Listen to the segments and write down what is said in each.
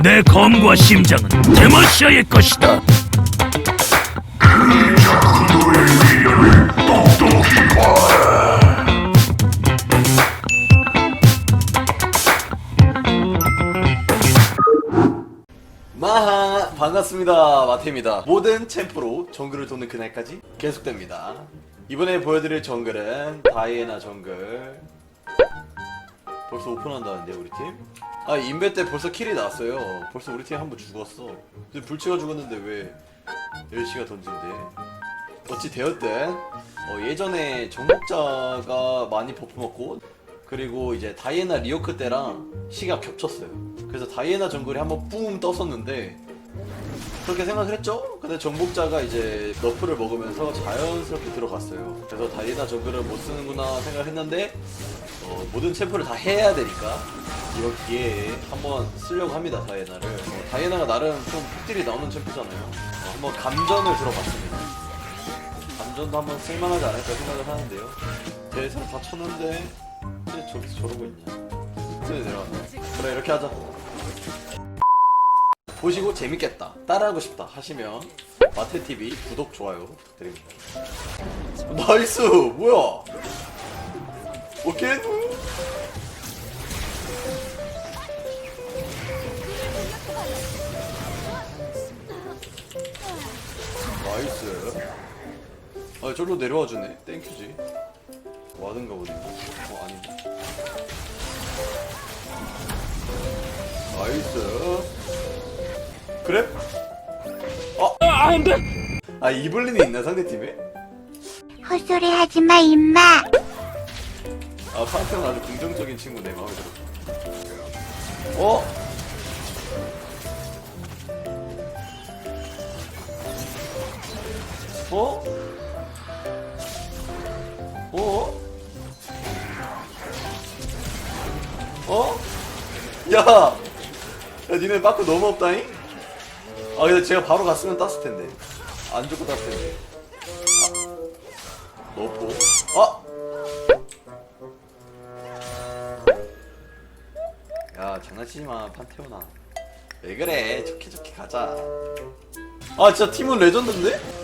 내 검과 심장은 데마시아의 것이다. 마하 반갑습니다. 마테입니다. 모든 챔프로 정글을 돕는 그날까지 계속됩니다. 이번에 보여드릴 정글은 다이애나 정글 벌써 오픈한다는데 우리 팀? 아 인베 때 벌써 킬이 났어요 벌써 우리 팀 한 번 죽었어 근데 불치가 죽었는데 왜 열시가 던진대 어찌 되었든 어, 예전에 정복자가 많이 버프 먹고 그리고 이제 다이애나 리오크 때랑 시가 겹쳤어요. 그래서 다이애나 정글이 한번 뿜 떴었는데 그렇게 생각을 했죠? 근데 정복자가 이제 너프를 먹으면서 자연스럽게 들어갔어요. 그래서 다이애나 정글을 못 쓰는구나 생각했는데 어, 모든 챔프를 다 해야 되니까 이번 기회에 한번 쓰려고 합니다 다이애나를. 어, 다이애나가 나름 좀 폭딜이 나오는 챔프잖아요. 어, 한번 감전을 들어봤습니다. 감전도 한번 쓸만하지 않을까 생각을 하는데요. 대사를 다 쳤는데 왜 저기서 저러고 있냐? 네, 내가 그래 이렇게 하자. 보시고 재밌겠다, 따라하고 싶다 하시면 마테 TV 구독 좋아요 부탁드립니다. 나이스 뭐야? 오케이. 나이스. 아 저로 내려와 주네. 땡큐지. 와든가 보네. 어 아닌데. 나이스. 그래? 아, 안 돼! 아 이블린이 있나 상대팀에? 헛소리 하지 마, 임마. 아 파트는 아주 긍정적인 친구네 마음에 들어. 어? 어? 어? 어? 야! 야 니네 마크 너무 없다잉? 아 근데 제가 바로 갔으면 땄을 텐데 안 죽고 땄을 텐데 아. 너프 아! 야 장난치지 마 판테오나 왜 그래 좋게 좋게 가자 아 진짜 팀은 레전드인데?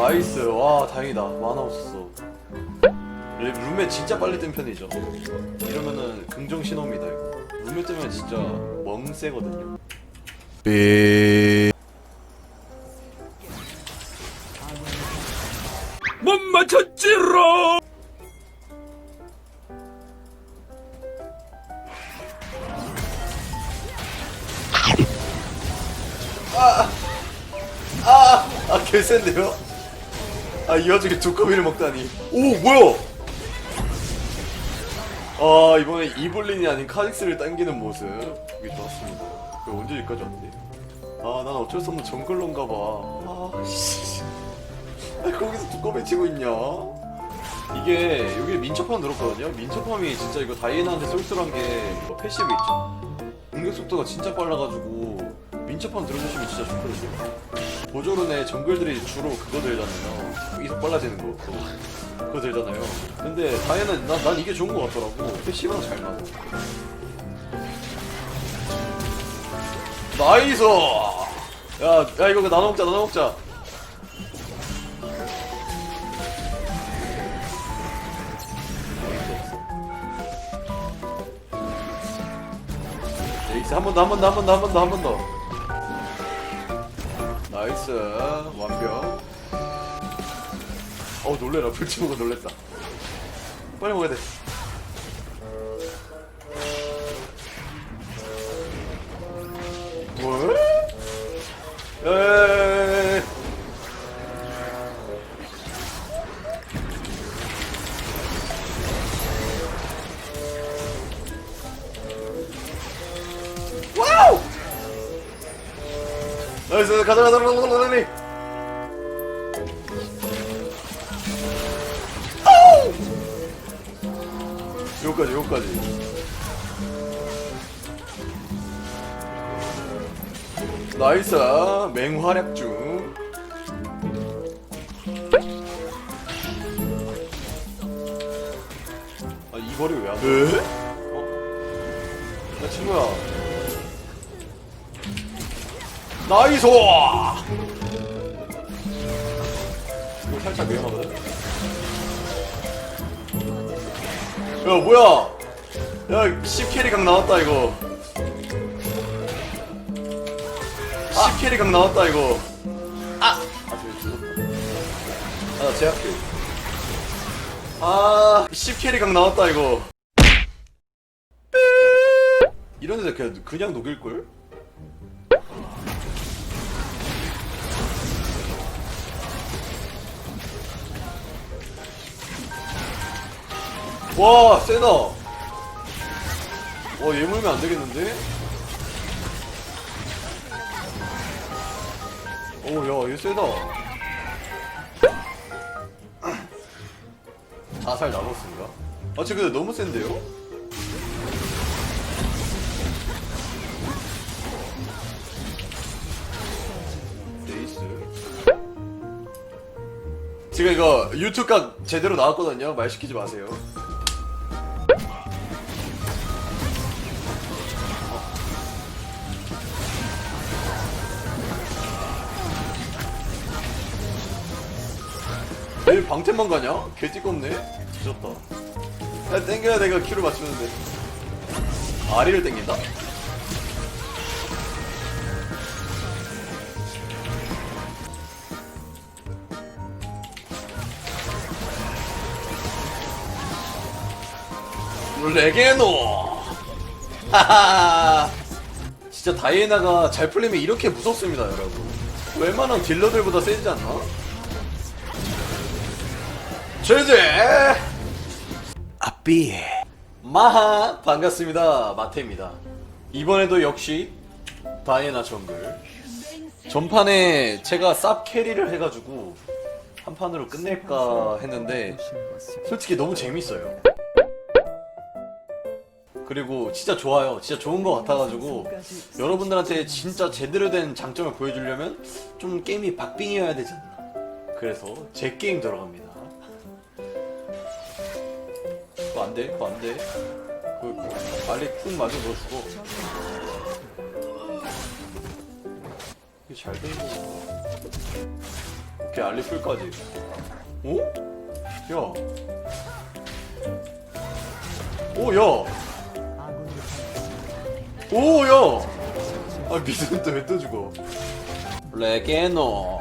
나이스 와 다행이다 만화 없었어 레- 룸메 진짜 빨리 뜬 편이죠 이러면은 긍정 신호입니다 이거 룸메 뜨면 진짜 멍세거든요 못 맞췄지롱! 아 개센데요? 아 이 와중에 두꺼비를 먹다니. 오 뭐야? 아 이번에 이블린이 아닌 카직스를 당기는 모습. 보기 좋았습니다. 그 언제 여기까지 왔대 아난 어쩔 수 없는 정글론가 봐. 아씨. 거기서 두꺼비 치고 있냐? 이게 여기 민첩함 들었거든요? 민첩함이 진짜 이거 다이애나한테 쏠쏠한 게뭐 패시브 있죠? 공격 속도가 진짜 빨라가지고 민첩함 들어주시면 진짜 좋거든요 보조론의 정글들이 주로 그거 들잖아요. 이속 빨라지는 거. 그거, 그거 들잖아요. 근데 다이애는 난, 난 이게 좋은 거 같더라고. 패시브랑 잘 맞아. 나이스! 야, 야, 이거 나눠 먹자, 나눠 먹자. 에이스 한번 더, 한 번 더, 한 번 더, 한 번 더, 한번 더. 나이스. 완벽. 어 놀래라. 불치보고 놀랬다. 빨리 먹어야 돼. 뭘? 에이 가자 가자 가자 가자 가자 여기까지 여기까지. 나이스. 맹활약 중. 아, 이 거리 왜안 돼? 어? 야 친구야. 나이스 이거 살짝 위험하거든 야 뭐야? 야 10캐리 각 나왔다 이거. 10캐리 각 나왔다 이거. 아! 아 저기 죽었다 아 나 제압킬 아 10캐리 각 나왔다 이거. 이런 데서 그냥, 그냥 녹일걸? 와 세다 와얘 물면 안 되겠는데? 오야얘 세다. 자살 나눴습니다. 아쟤 근데 너무 센데요? 네이스. 지금 이거 유튜브 각 제대로 나왔거든요. 말 시키지 마세요 방템만 가냐? 개 띠껍네? 뒤졌다 야 땡겨야 내가 큐를 맞추는데 아리를 땡긴다? 레게노 하하 진짜 다이애나가 잘 풀리면 이렇게 무섭습니다 여러분 웬만한 딜러들보다 세지 않나? 제제 아삐. 마하 반갑습니다. 마테입니다. 이번에도 역시 다이애나 정글. 전판에 제가 쌉 캐리를 해가지고 한 판으로 끝낼까 했는데 솔직히 너무 재밌어요. 그리고 진짜 좋아요. 진짜 좋은 것 같아가지고 여러분들한테 진짜 제대로 된 장점을 보여주려면 좀 게임이 박빙이어야 되지 않나. 그래서 제 게임 들어갑니다 그거 안 돼 그거 안 돼 그거 빨리 쿵 맞아 너 죽어 이게 잘 되고 오케이 알리 풀까지 어? 야 오, 야! 오, 야! 아, 미드는 또왜또 죽어? 레게노.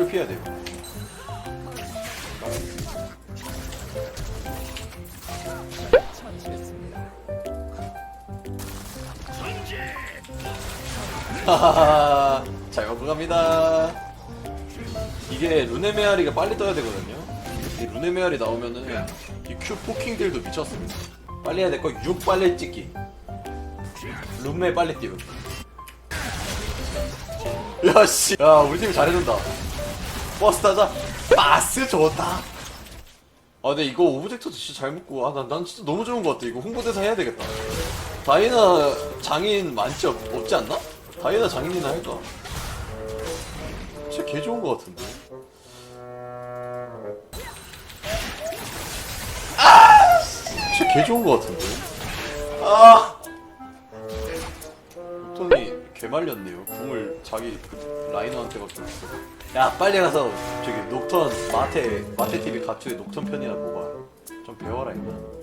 큐를 피해야 돼요. 하하하. 잘 먹고 갑니다. 이게 루네메아리가 빨리 떠야 되거든요. 이 루네메아리 나오면은 이큐 포킹들도 미쳤습니다. 빨리 해야 될 거 6 빨리 찍기. 룸메 빨리 띄우기. 야, 씨. 야, 우리 팀이 잘해준다. 버스 타자. 바스 좋다. 아, 근데 이거 오브젝터도 진짜 잘 먹고, 아, 난, 난 진짜 너무 좋은 것 같아. 이거 홍보대사 해야 되겠다. 다이나 장인 많지, 없, 없지 않나? 다이나 장인이나 할까? 진짜 개 좋은 것 같은데. 아! 진짜 개 좋은 것 같은데. 아! 녹턴이 개 말렸네요. 궁을 자기 그 라이너한테 갖고 있어. 야, 빨리 가서 저기 녹턴 마테 마테 TV 가축의 녹턴 편이나 보고 와. 좀 배워라 이거.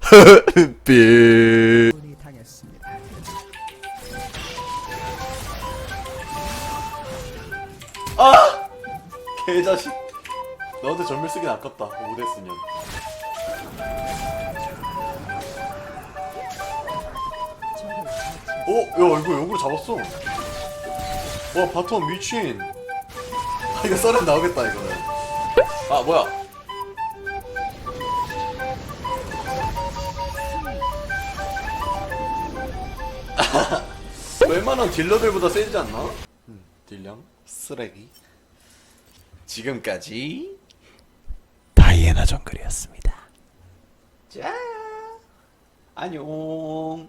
삐. 당했습니다. 아! 개자식. 너한테 전멸 쓰긴 아깝다. 오데스년. 어? 야 이거 역으로 잡았어. 와 바텀 미친. 아 이거 썰은 나오겠다 이거는. 아 뭐야? 웬만한 딜러들보다 세지 않나? 음, 딜량 쓰레기. 지금까지 다이애나 정글이었습니다. 자, 안녕.